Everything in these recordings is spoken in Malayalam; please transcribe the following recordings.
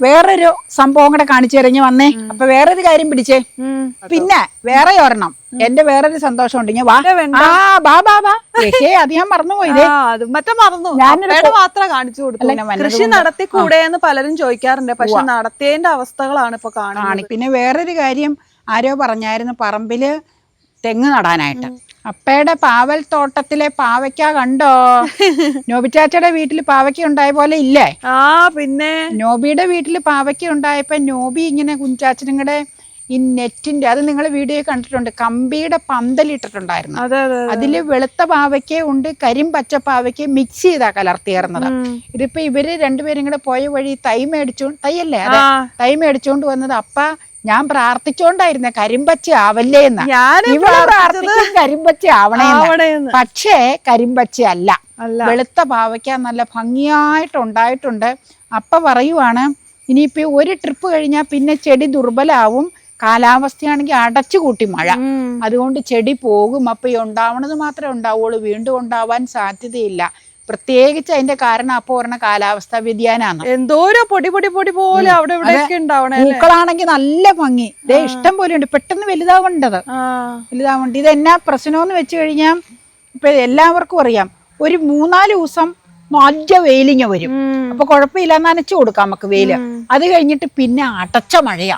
വേറൊരു സംഭവം കൂടെ കാണിച്ചു തരഞ്ഞ് വന്നേ. അപ്പൊ വേറൊരു കാര്യം പിടിച്ചേ. പിന്നെ വേറെ ഒരെണ്ണം. എന്റെ വേറൊരു സന്തോഷം ഉണ്ട് ഞാൻ വാ. ആ ബാ ബാ ബാ. ഏ അധികം മറന്നുപോയി ആ, അത് മറ്റേ മറന്നു. ഞാനിവിടെ മാത്രമേ കാണിച്ചു കൊടുത്തു. ഞാൻ കൃഷി നടത്തി കൂടെ എന്ന് പലരും ചോദിക്കാറുണ്ട്. പക്ഷെ നടത്തിയതിന്റെ അവസ്ഥകളാണ് ഇപ്പൊ കാണുന്നത്. ആണ് പിന്നെ വേറൊരു കാര്യം ആരോ പറഞ്ഞായിരുന്നു പറമ്പിൽ തെങ്ങ് നടാനായിട്ട്. അപ്പയുടെ പാവൽ തോട്ടത്തിലെ പാവയ്ക്ക കണ്ടോ? നോബിച്ചാച്ചയുടെ വീട്ടിൽ പാവയ്ക്ക ഉണ്ടായ പോലെ ഇല്ലേ? ആ പിന്നെ? നോബിയുടെ വീട്ടിൽ പാവയ്ക്ക ഉണ്ടായപ്പോ നോബി ഇങ്ങനെ കുഞ്ചാച്ചനും കൂടെ ഈ നെറ്റിന്റെ അത് നിങ്ങൾ വീഡിയോ കണ്ടിട്ടുണ്ട് കമ്പിയുടെ പന്തലിട്ടിട്ടുണ്ടായിരുന്നു അതെ അതെ അതെ. അതിൽ വെളുത്ത പാവയ്ക്ക ഉണ്ട് കരിം പച്ച പാവയ്ക്ക മിക്സ് ചെയ്താ കലർത്തിയേർന്നത്. ഇതിപ്പോ ഇവർ രണ്ടുപേരും കൂടെ പോയ വഴി തൈ മേടിച്ചോ തൈയല്ലേ? അതെ. ആ. തൈ മേടിച്ചോണ്ട് വന്നത് അപ്പ ഞാൻ പ്രാർത്ഥിച്ചോണ്ടായിരുന്നെ കരിമ്പച്ച ആവല്ലേ എന്ന്. പ്രാർത്ഥിക്കും കരിമ്പച്ച ആവണേന്ന്. പക്ഷേ കരിമ്പച്ച അല്ല. വെളുത്ത പാവയ്ക്ക നല്ല ഭംഗിയായിട്ട് ഉണ്ടായിട്ടുണ്ട്. അപ്പ പറയുവാണ് ഇനിയിപ്പോ ഒരു ട്രിപ്പ് കഴിഞ്ഞാൽ പിന്നെ ചെടി ദുർബലാവും. കാലാവസ്ഥയാണെങ്കിൽ അടച്ചുകൂട്ടി മഴ. അതുകൊണ്ട് ചെടി പോകും. അപ്പൊ ഈ ഉണ്ടാവണത് മാത്രമേ ഉണ്ടാവുള്ളൂ. വീണ്ടും ഉണ്ടാവാൻ സാധ്യതയില്ല. പ്രത്യേകിച്ച് അതിന്റെ കാരണം അപ്പൊ പറഞ്ഞ കാലാവസ്ഥാ വ്യതിയാനാണ്. എന്തോരോ പൊടി പൊടി പൊടി പോലെ അവിടെ ഇവിടെ? പൂക്കളാണെങ്കിൽ നല്ല ഭംഗി. ഇതേ ഇഷ്ടം പോലെ ഉണ്ട്. പെട്ടെന്ന് വലുതാവേണ്ടത്. വലുതാവേണ്ട. ഇത് എന്നാ പ്രശ്നമെന്ന് വെച്ച് കഴിഞ്ഞാൽ ഇപ്പൊ എല്ലാവർക്കും അറിയാം. ഒരു മൂന്നാൽ ദിവസം നല്ല വെയിലിങ്ങ വരും. അപ്പൊ കുഴപ്പമില്ല നനച്ചു കൊടുക്കാം നമുക്ക് വെയിൽ അത് കഴിഞ്ഞിട്ട് പിന്നെ അടച്ച മഴയാ.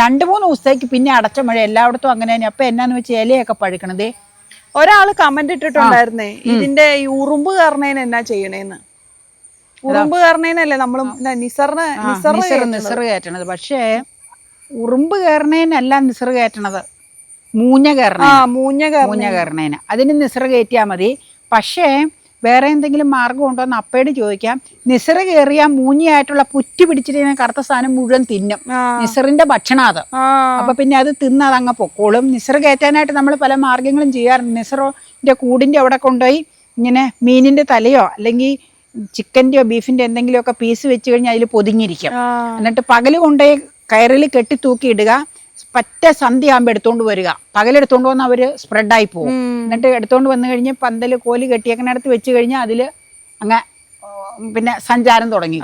രണ്ടു മൂന്ന് ദിവസത്തേക്ക് പിന്നെ അടച്ച മഴ എല്ലായിടത്തും അങ്ങനെ തന്നെ. അപ്പൊ എന്നാന്ന് വെച്ചാൽ ഇലയൊക്കെ പഴുക്കണതേ. ഒരാൾ കമന്റ് ഇട്ടിട്ടുണ്ടായിരുന്നേ ഇതിന്റെ ഈ ഉറുമ്പ് കാരണേന എന്നാ ചെയ്യണേന്ന്. ഉറുമ്പ് കാരണേനല്ലേ നമ്മളും നിസറിന് നിസറ് കയറ്റണത്. പക്ഷേ ഉറുമ്പ് കയറണേനല്ല നിസറ് കയറ്റണത്. മൂഞ്ഞ കയറണ മൂഞ്ഞ മൂഞ്ഞ കയറണേന് അതിന് നിസറ് കയറ്റിയാൽ മതി. പക്ഷേ വേറെ എന്തെങ്കിലും മാർഗം ഉണ്ടോ എന്ന് അപ്പയോട് ചോദിക്കാം. നിസറ് കയറിയ മൂഞ്ഞിയായിട്ടുള്ള പുറ്റി പിടിച്ചിട്ട് കറുത്ത സാധനം മുഴുവൻ തിന്നും. നിസറിന്റെ ഭക്ഷണം അത്. അപ്പൊ പിന്നെ അത് തിന്ന് അത് അങ്ങ് പൊക്കോളും. നിസറ് കയറ്റാനായിട്ട് നമ്മൾ പല മാർഗങ്ങളും ചെയ്യാറുണ്ട്. നിസറിന്റെ കൂടിന്റെ അവിടെ കൊണ്ടുപോയി ഇങ്ങനെ മീനിന്റെ തലയോ അല്ലെങ്കിൽ ചിക്കന്റെയോ ബീഫിന്റെ എന്തെങ്കിലുമൊക്കെ പീസ് വെച്ച് കഴിഞ്ഞാൽ അതിൽ പൊതിഞ്ഞിരിക്കും. എന്നിട്ട് പകൽ കൊണ്ടുപോയി കയറിൽ കെട്ടി തൂക്കി ഇടുക. പറ്റ സന്ധ്യയാകുമ്പോൾ എടുത്തോണ്ട് വരിക. പകലെടുത്തോണ്ട് വന്ന് അവർ സ്പ്രെഡായി പോകും എന്നിട്ട് എടുത്തോണ്ട് വന്നു കഴിഞ്ഞ് പന്തൽ കോലി കെട്ടിയേക്കനടുത്ത് വെച്ച് കഴിഞ്ഞാൽ അതിൽ അങ്ങ് പിന്നെ സഞ്ചാരം തുടങ്ങി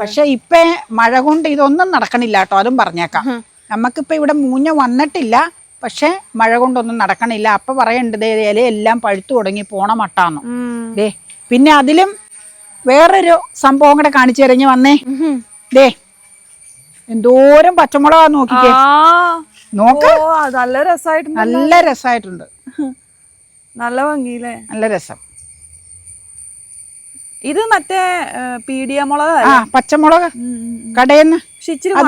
പക്ഷെ ഇപ്പൊ മഴ കൊണ്ട് ഇതൊന്നും നടക്കണില്ല കേട്ടോ അതും പറഞ്ഞേക്കാം. നമുക്കിപ്പോ ഇവിടെ മൂഞ്ഞ വന്നിട്ടില്ല പക്ഷെ മഴ കൊണ്ടൊന്നും നടക്കണില്ല. അപ്പൊ പറയണ്ടത് എല്ലാം പഴുത്തു തുടങ്ങി പോണ മട്ടാന്ന്. ദേ പിന്നെ അതിലും വേറൊരു സംഭവം കൂടെ കാണിച്ചു തരഞ്ഞ് വന്നേ. ദേ എന്തോരം പച്ചമുളകാ നോക്കിക്കേ. നോക്ക. നല്ല രസമായിട്ടുണ്ട് നല്ല രസമായിട്ടുണ്ട് നല്ല ഭംഗിയില്ലേ? നല്ല രസം. ഇത് മറ്റേ പീഡിയ മുളക ആ പച്ചമുളക്. കടയിന്ന്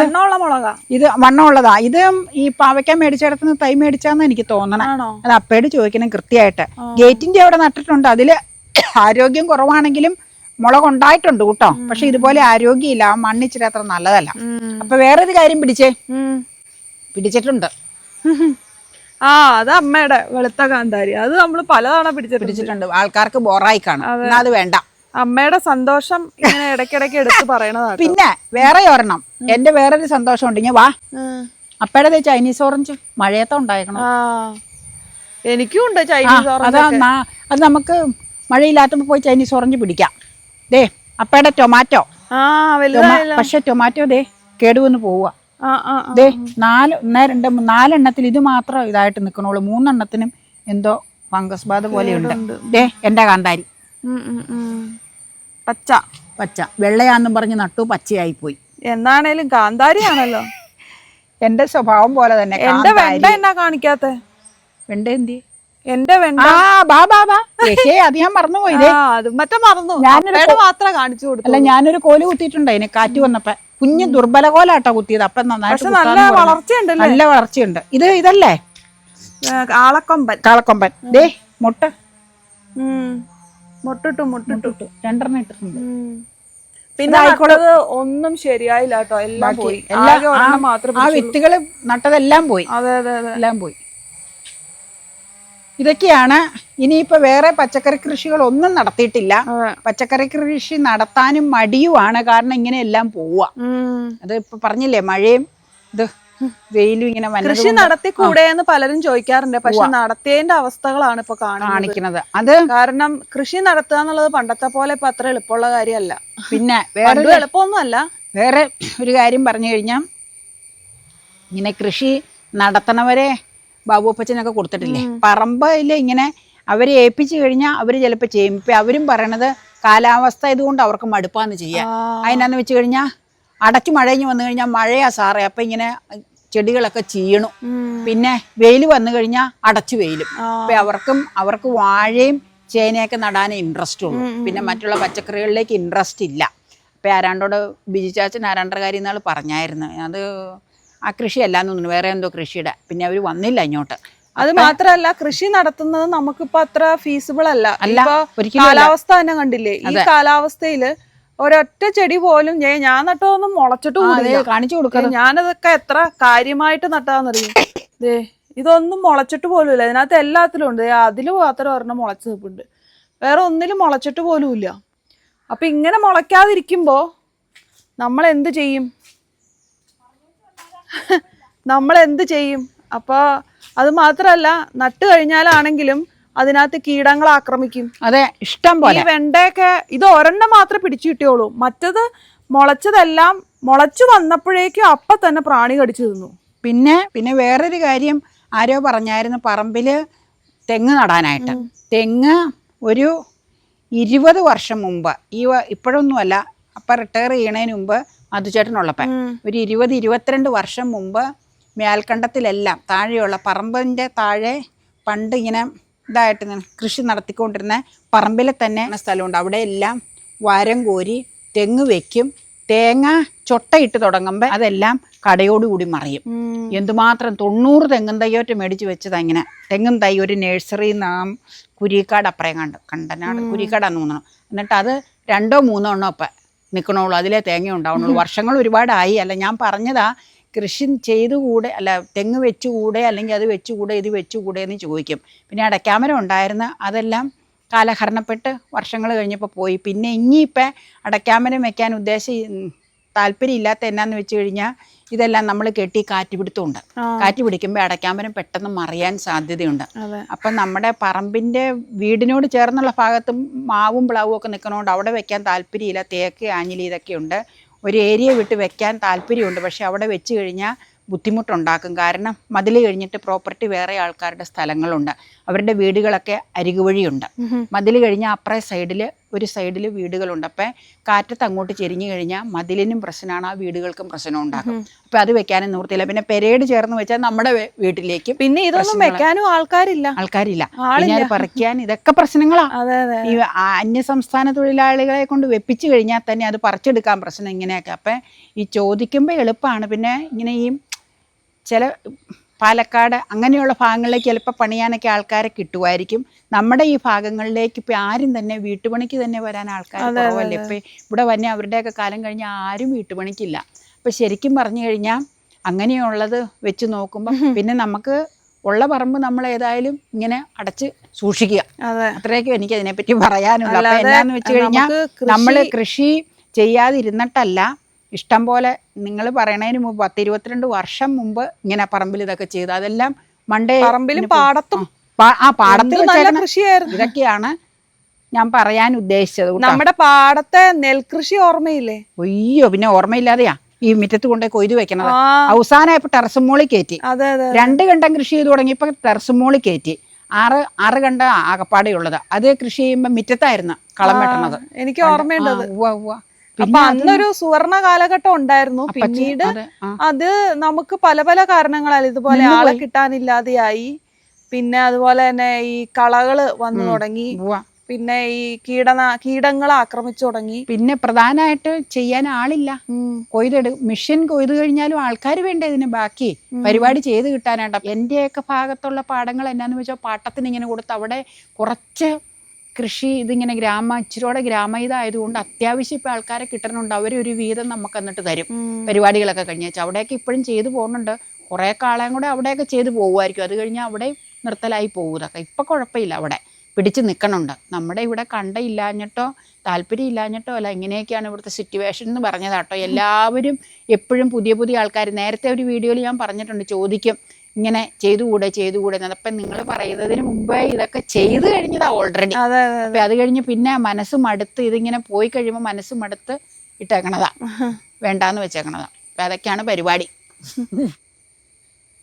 വണ്ണമുള്ള മുളക. ഇത് വണ്ണമുള്ളതാ. ഇത് ഈ പാവയ്ക്ക മേടിച്ചിടത്തുനിന്ന് തൈ മേടിച്ചാന്ന് എനിക്ക് തോന്നണം. അപ്പേട് അത് അപ്പയോട് ചോദിക്കണം കൃത്യമായിട്ട്. ഗേറ്റിന്റെ അവിടെ നട്ടിട്ടുണ്ട്. അതിൽ ആരോഗ്യം കുറവാണെങ്കിലും മുളക് ഉണ്ടായിട്ടുണ്ട് കേട്ടോ പക്ഷെ ഇതുപോലെ ആരോഗ്യമില്ല. ആ മണ്ണിച്ചിരി അത്ര നല്ലതല്ല. അപ്പൊ വേറൊരു കാര്യം പിടിച്ചേ. പിടിച്ചിട്ടുണ്ട്. ആ അത് അമ്മയുടെ വെളുത്ത കാന്താരി. അത് നമ്മൾ പലതവണ പിടിച്ചിട്ടുണ്ട്. പിടിച്ചിട്ടുണ്ട്. ആൾക്കാർക്ക് ബോറായി കാണും. എന്നാ അത് വേണ്ട. അമ്മയുടെ സന്തോഷം ഇങ്ങനെ ഇടയ്ക്കിടയ്ക്ക് എടുത്ത് പറയണതാണ് പിന്നെ വേറെ ഒരെണ്ണം. എന്റെ വേറൊരു സന്തോഷം ഉണ്ട് ഞാൻ വാ അപ്പയുടെ ചൈനീസ് ഓറഞ്ച്. മഴയത്തോ ഉണ്ടായിരിക്കണം എനിക്കും ഉണ്ട് ചൈനീസ് ഓറഞ്ച് അത് നമുക്ക് മഴയില്ലാത്തപ്പോ പോയി ചൈനീസ് ഓറഞ്ച് പിടിക്കാം. ദേ അപ്പയുടെ ടൊമാറ്റോ പക്ഷെ ടൊമാറ്റോ ദേ കേടുവന്ന് പോവുക. ദേ നാല് രണ്ട് നാലെണ്ണത്തിൽ ഇത് മാത്രം ഇതായിട്ട് നിൽക്കണുള്ളൂ മൂന്നെണ്ണത്തിനും എന്തോ ഫംഗസ് ബാധ പോലെയുണ്ട് ദേ എന്റെ കാന്താരി. പച്ച. പച്ച. വെള്ളയാന്നും പറഞ്ഞ് നട്ടു പച്ചയായി പോയി എന്നാണേലും കാന്താരിയാണല്ലോ. എന്റെ സ്വഭാവം പോലെ തന്നെ എന്റെ കാന്താരി. വെണ്ട എന്നാ കാണിക്കാത്തെ? വെണ്ട എന്തി എന്റെ വേണ്ട. ആ ബാ ബാ ബാ. ഏഹേ അത് ഞാൻ മറന്നുപോയി. അത് മറ്റേ മറന്നു. ഞാനൊരു മാത്രം കാണിച്ചു കൊടുത്തു. അല്ല ഞാനൊരു കോൽ കുത്തിയിട്ടുണ്ട് അതിന് കാറ്റ് വന്നപ്പോ. കുഞ്ഞ് ദുർബല കോലാട്ടോ കുത്തിയത്. അപ്പൊ നന്നായിട്ട് നല്ല കുത്താന്ന് വളർച്ചയുണ്ടല്ലേ? നല്ല വളർച്ചയുണ്ട്. ഇത് ഇതല്ലേ? കാളക്കൊമ്പൻ. കാളക്കൊമ്പൻ. ദേ മുട്ട. മുട്ടിട്ടു മുട്ടിട്ടു. രണ്ടെണ്ണം ഇട്ടിട്ടുണ്ട്. പിന്നെ ആയിക്കോട്ടെ. ഒന്നും ശരിയായില്ല കേട്ടോ. എല്ലാം പോയി. ആ വിത്തുകൾ നട്ടതെല്ലാം പോയി. അതെ അതെ അതെ. എല്ലാം പോയി. ഇതൊക്കെയാണ്. ഇനിയിപ്പോ വേറെ പച്ചക്കറി കൃഷികൾ ഒന്നും നടത്തിയിട്ടില്ല പച്ചക്കറി കൃഷി നടത്താനും മടിയുമാണ്. കാരണം ഇങ്ങനെ എല്ലാം പോവുക അത് ഇപ്പൊ പറഞ്ഞില്ലേ മഴയും ഇത് വെയിലും ഇങ്ങനെ കൃഷി നടത്തി കൂടെ എന്ന് പലരും ചോദിക്കാറുണ്ട്. പക്ഷെ നടത്തിയതിന്റെ അവസ്ഥകളാണ് ഇപ്പൊ കാണിക്കുന്നത്. അത് കാരണം കൃഷി നടത്തുക എന്നുള്ളത് പണ്ടത്തെ പോലെ ഇപ്പൊ അത്ര എളുപ്പമുള്ള കാര്യമല്ല. പിന്നെ വേറെ എളുപ്പമൊന്നും അല്ല വേറെ ഒരു കാര്യം പറഞ്ഞു കഴിഞ്ഞാൽ ഇങ്ങനെ കൃഷി നടത്തണവരെ ബാബുപ്പച്ചനൊക്കെ കൊടുത്തിട്ടില്ലേ? പറമ്പിൽ ഇങ്ങനെ അവരെ ഏൽപ്പിച്ചു കഴിഞ്ഞാൽ അവർ ചിലപ്പോൾ ചെയ്യും. ഇപ്പം അവരും പറയണത് കാലാവസ്ഥ ഇതുകൊണ്ട് അവർക്ക് മടുപ്പാന്ന് ചെയ്യാം. അതിനാന്ന് വെച്ച് കഴിഞ്ഞാൽ അടച്ചു മഴഞ്ഞ് വന്നു കഴിഞ്ഞാൽ മഴയാ സാറേ. അപ്പം ഇങ്ങനെ ചെടികളൊക്കെ ചീയണു. പിന്നെ വെയിൽ വന്നു കഴിഞ്ഞാൽ അടച്ചു വെയിലും. അപ്പം അവർക്കും അവർക്ക് വാഴയും ചേനയൊക്കെ നടാനേ ഇൻട്രസ്റ്റ് ഉള്ളൂ. പിന്നെ മറ്റുള്ള പച്ചക്കറികളിലേക്ക് ഇൻട്രസ്റ്റ് ഇല്ല. അപ്പം ആരാണ്ടോട് ബിജു ചാച്ചൻ ആരാണ്ടർ കാര്യം എന്നാൾ പറഞ്ഞായിരുന്നു. അത് ആ കൃഷിയല്ലാന്ന് തോന്നുന്നു വേറെ എന്തോ കൃഷിയുടെ. പിന്നെ അവർ വന്നില്ല ഇങ്ങോട്ട്. അത് മാത്രല്ല കൃഷി നടത്തുന്നത് നമുക്കിപ്പോ അത്ര ഫീസിബിൾ അല്ല. അല്ല. കാലാവസ്ഥ തന്നെ കണ്ടില്ലേ? ഈ കാലാവസ്ഥയിൽ ഒരൊറ്റ ചെടി പോലും ഞാൻ ഞാൻ നട്ടതൊന്നും മുളച്ചിട്ട് കാണിച്ചു കൊടുക്കാൻ ഞാനതൊക്കെ എത്ര കാര്യമായിട്ട് നട്ടാന്നറിയും? ദേ ഇതൊന്നും മുളച്ചിട്ട് പോലും ഇല്ല ഇതിനകത്ത് എല്ലാത്തിലും ഉണ്ട്. അതിൽ അതിൽ മാത്രം ഒരെണ്ണം മുളച്ച് നിൽപ്പുണ്ട്. വേറെ ഒന്നിലും മുളച്ചിട്ട് പോലും ഇല്ല അപ്പൊ ഇങ്ങനെ മുളയ്ക്കാതിരിക്കുമ്പോ നമ്മൾ എന്ത് ചെയ്യും? നമ്മൾ എന്ത് ചെയ്യും? അപ്പോൾ അത് മാത്രമല്ല നട്ട് കഴിഞ്ഞാലാണെങ്കിലും അതിനകത്ത് കീടങ്ങൾ ആക്രമിക്കും. അതെ ഇഷ്ടം ഈ പോലെ വെണ്ടയൊക്കെ ഇത് ഒരെണ്ണം മാത്രം പിടിച്ചു കിട്ടിയുള്ളൂ. മറ്റത് മുളച്ചതെല്ലാം മുളച്ചു വന്നപ്പോഴേക്കും അപ്പൊ തന്നെ പ്രാണി കടിച്ചു തിന്നു. പിന്നെ പിന്നെ വേറൊരു കാര്യം ആരോ പറഞ്ഞായിരുന്നു പറമ്പിൽ തെങ്ങ് നടാനായിട്ട്. തെങ്ങ് ഒരു ഇരുപത് വർഷം മുമ്പ് ഈ ഇപ്പോഴൊന്നുമല്ല അപ്പം റിട്ടയർ ചെയ്യണതിന് മുമ്പ് മധുചേട്ടനുള്ളപ്പം. ഒരു ഇരുപത് ഇരുപത്തിരണ്ട് വർഷം മുമ്പ് മേൽക്കണ്ടത്തിലെല്ലാം താഴെയുള്ള പറമ്പിന്റെ താഴെ പണ്ട് ഇങ്ങനെ ഇതായിട്ട് കൃഷി നടത്തിക്കൊണ്ടിരുന്ന പറമ്പിലെ തന്നെ സ്ഥലമുണ്ട്. അവിടെ എല്ലാം വാരം കോരി തെങ്ങ് വെക്കും. തേങ്ങ ചൊട്ടയിട്ട് തുടങ്ങുമ്പോൾ അതെല്ലാം കടയോടുകൂടി മറിയും. എന്തുമാത്രം തൊണ്ണൂറ് തെങ്ങും തയ്യോറ്റം മേടിച്ച് വെച്ചത് അങ്ങനെ തെങ്ങും തൈ ഒരു നഴ്സറി നാം കുരിക്കാട് അപ്പുറം കണ്ട് കണ്ടനാട് കുരിക്കാടാന്ന് തോന്നണം എന്നിട്ട് അത് രണ്ടോ മൂന്നോ എണ്ണോ അപ്പം നിൽക്കണുള്ളൂ അതിലേ തേങ്ങ ഉണ്ടാവണുള്ളൂ വർഷങ്ങൾ ഒരുപാടായി. അല്ല ഞാൻ പറഞ്ഞതാ കൃഷി ചെയ്തുകൂടെ അല്ല തെങ്ങ് വെച്ചുകൂടെ അല്ലെങ്കിൽ അത് വെച്ചുകൂടെ ഇത് വെച്ചുകൂടെ എന്ന് ചോദിക്കും. പിന്നെ അടയ്ക്കാമരം ഉണ്ടായിരുന്ന അതെല്ലാം കാലഹരണപ്പെട്ട് വർഷങ്ങൾ കഴിഞ്ഞപ്പോൾ പോയി. പിന്നെ ഇനിയിപ്പോൾ അടയ്ക്കാമരം വെക്കാൻ ഉദ്ദേശം താല്പര്യമില്ലാത്ത എന്നാന്ന് വെച്ച് കഴിഞ്ഞാൽ ഇതെല്ലാം നമ്മൾ കെട്ടി കാറ്റ് പിടുത്തമുണ്ട്. കാറ്റ് പിടിക്കുമ്പോൾ അടയ്ക്കാമ്പരം പെട്ടെന്ന് മറിയാൻ സാധ്യതയുണ്ട്. അപ്പം നമ്മുടെ പറമ്പിന്റെ വീടിനോട് ചേർന്നുള്ള ഭാഗത്തും മാവും പ്ലാവും ഒക്കെ നിൽക്കുന്നതുകൊണ്ട് അവിടെ വെക്കാൻ താല്പര്യമില്ല. തേക്ക് ആഞ്ഞിലി ഇതൊക്കെ ഉണ്ട് ഒരു ഏരിയ വിട്ട് വെക്കാൻ താല്പര്യമുണ്ട്. പക്ഷേ അവിടെ വെച്ച് കഴിഞ്ഞാൽ ബുദ്ധിമുട്ടുണ്ടാക്കും. കാരണം മതിൽ കഴിഞ്ഞിട്ട് പ്രോപ്പർട്ടി വേറെ ആൾക്കാരുടെ സ്ഥലങ്ങളുണ്ട്. അവരുടെ വീടുകളൊക്കെ അരികുവഴിയുണ്ട്. മതിൽ കഴിഞ്ഞാൽ അപ്പുറേ സൈഡിൽ ഒരു സൈഡിൽ വീടുകളുണ്ട്. അപ്പം കാറ്റത്ത് അങ്ങോട്ട് ചെരിഞ്ഞു കഴിഞ്ഞാൽ മതിലിനും പ്രശ്നമാണ് ആ വീടുകൾക്കും പ്രശ്നം ഉണ്ടാകും. അപ്പം അത് വെക്കാനും നിവൃത്തിയില്ല. പിന്നെ പെരേഡ് ചേർന്ന് വെച്ചാൽ നമ്മുടെ വീട്ടിലേക്ക് പിന്നെ ഇതൊന്നും. വെക്കാനും ആൾക്കാരില്ല. ആൾക്കാരില്ല. ഞാൻ പറിക്കാൻ ഇതൊക്കെ പ്രശ്നങ്ങളാണ് ഈ ആ- അന്യസംസ്ഥാന തൊഴിലാളികളെ കൊണ്ട് വെപ്പിച്ചു കഴിഞ്ഞാൽ തന്നെ അത് പറിച്ചെടുക്കാൻ പ്രശ്നം ഇങ്ങനെയൊക്കെ. അപ്പം ഈ ചോദിക്കുമ്പോൾ എളുപ്പമാണ് പിന്നെ ഇങ്ങനെ ഈ ചില പാലക്കാട് അങ്ങനെയുള്ള ഭാഗങ്ങളിലേക്ക് ചിലപ്പോൾ പണിയാനൊക്കെ ആൾക്കാരെ കിട്ടുമായിരിക്കും. നമ്മുടെ ഈ ഭാഗങ്ങളിലേക്ക് ഇപ്പം ആരും തന്നെ വീട്ടുപണിക്ക് തന്നെ വരാൻ ആൾക്കാർ കുറവല്ലേ? ഇപ്പം ഇവിടെ വന്നെ അവരുടെയൊക്കെ കാലം കഴിഞ്ഞാൽ ആരും വീട്ടുപണിക്കില്ല. അപ്പം ശരിക്കും പറഞ്ഞു കഴിഞ്ഞാൽ അങ്ങനെയുള്ളത് വെച്ച് നോക്കുമ്പോൾ പിന്നെ നമുക്ക് ഉള്ള പറമ്പ് നമ്മൾ ഏതായാലും ഇങ്ങനെ അടച്ച് സൂക്ഷിക്കുക. അതെ. അത്രയൊക്കെ എനിക്ക് അതിനെപ്പറ്റി പറയാനുള്ളൂ അപ്പൊ എന്നാന്ന് വെച്ച് കഴിഞ്ഞാൽ നമ്മൾ കൃഷി ചെയ്യാതിരുന്നിട്ടല്ല ഇഷ്ടം പോലെ നിങ്ങൾ പറയണതിന് മുമ്പ് പത്ത് ഇരുപത്തിരണ്ട് വർഷം മുമ്പ് ഇങ്ങനെ പറമ്പിൽ ഇതൊക്കെ ചെയ്തു. അതെല്ലാം മണ്ടേ പറമ്പിലും പാടത്തും ആ പാടത്തിൽ കൃഷിയായിരുന്നു. ഇതൊക്കെയാണ് ഞാൻ പറയാൻ ഉദ്ദേശിച്ചത് നമ്മുടെ പാടത്തെ നെൽകൃഷി ഓർമ്മയില്ലേ? അയ്യോ പിന്നെ ഓർമ്മയില്ലാതെയാ. ഈ മുറ്റത്ത് കൊണ്ടേ കൊയ്തു വെക്കണത്. ആ. ടെറസ് മോളിൽ കയറ്റി. അതെ അതെ രണ്ട് കണ്ടം കൃഷി ചെയ്ത് തുടങ്ങിയപ്പോൾ ടെറസുമോളി കയറ്റി. ആറ് ആറ് കണ്ട ആകപ്പാടെ ഉള്ളത്. അത് കൃഷി ചെയ്യുമ്പോൾ മുറ്റത്തായിരുന്നു കളം വെട്ടണത്. എനിക്ക് ഓർമ്മയുണ്ട് അപ്പൊ അന്നൊരു സുവർണ കാലഘട്ടം ഉണ്ടായിരുന്നു. പിന്നീട് അത്, നമുക്ക് പല പല കാരണങ്ങളാൽ ഇതുപോലെ ആളെ. കിട്ടാനില്ലാതെയായി. പിന്നെ അതുപോലെ തന്നെ ഈ കളകൾ വന്നു തുടങ്ങി. പിന്നെ ഈ കീടന കീടങ്ങൾ ആക്രമിച്ചു തുടങ്ങി. പിന്നെ പ്രധാനമായിട്ട് ചെയ്യാൻ ആളില്ല. കൊയ്തെടു മെഷീൻ കൊയ്തു കഴിഞ്ഞാലും ആൾക്കാർ വേണ്ട ഇതിന് ബാക്കി. പരിപാടി ചെയ്ത് കിട്ടാനായിട്ട്. എന്റെയൊക്കെ ഭാഗത്തുള്ള പാടങ്ങൾ എന്നാന്ന് വെച്ചാൽ പാട്ടത്തിന് ഇങ്ങനെ കൊടുത്ത് അവിടെ കുറച്ച് കൃഷി ഇതിങ്ങനെ ഗ്രാമ ഇച്ചിരിയോടെ ഗ്രാമ ഇതായതുകൊണ്ട് അത്യാവശ്യം ഇപ്പം ആൾക്കാരെ കിട്ടണുണ്ട്. ഒരു വീതം നമുക്ക് എന്നിട്ട് തരും. പരിപാടികളൊക്കെ കഴിഞ്ഞ് വെച്ചാൽ അവിടെയൊക്കെ ഇപ്പോഴും ചെയ്തു പോകുന്നുണ്ട്. കുറേ കാലം കൂടെ അവിടെയൊക്കെ ചെയ്തു പോകുമായിരിക്കും അത് കഴിഞ്ഞാൽ അവിടെ നിർത്തലായി പോകുന്നതൊക്കെ ഇപ്പം കുഴപ്പമില്ല അവിടെ. പിടിച്ച് നിൽക്കണുണ്ട് നമ്മുടെ ഇവിടെ കണ്ട ഇല്ലാഞ്ഞിട്ടോ താല്പര്യം ഇല്ലാഞ്ഞിട്ടോ അല്ല ഇങ്ങനെയൊക്കെയാണ് ഇവിടുത്തെ സിറ്റുവേഷൻ എന്ന് പറഞ്ഞതാട്ടോ. എല്ലാവരും എപ്പോഴും പുതിയ പുതിയ ആൾക്കാർ നേരത്തെ ഒരു വീഡിയോയിൽ ഞാൻ പറഞ്ഞിട്ടുണ്ട് ചോദിക്കും ഇങ്ങനെ ചെയ്തുകൂടെ ചെയ്തുകൂടെ അപ്പം നിങ്ങൾ പറയുന്നതിന് മുമ്പേ ഇതൊക്കെ ചെയ്തു കഴിഞ്ഞതാ ഓൾറെഡി അപ്പം അത് കഴിഞ്ഞ് പിന്നെ മനസ്സ് മടുത്ത് ഇതിങ്ങനെ പോയി കഴിയുമ്പോൾ മനസ്സ് മടുത്ത് ഇട്ടേക്കണതാ. വേണ്ടാന്ന് വെച്ചേക്കണതാ. അപ്പം അതൊക്കെയാണ് പരിപാടി.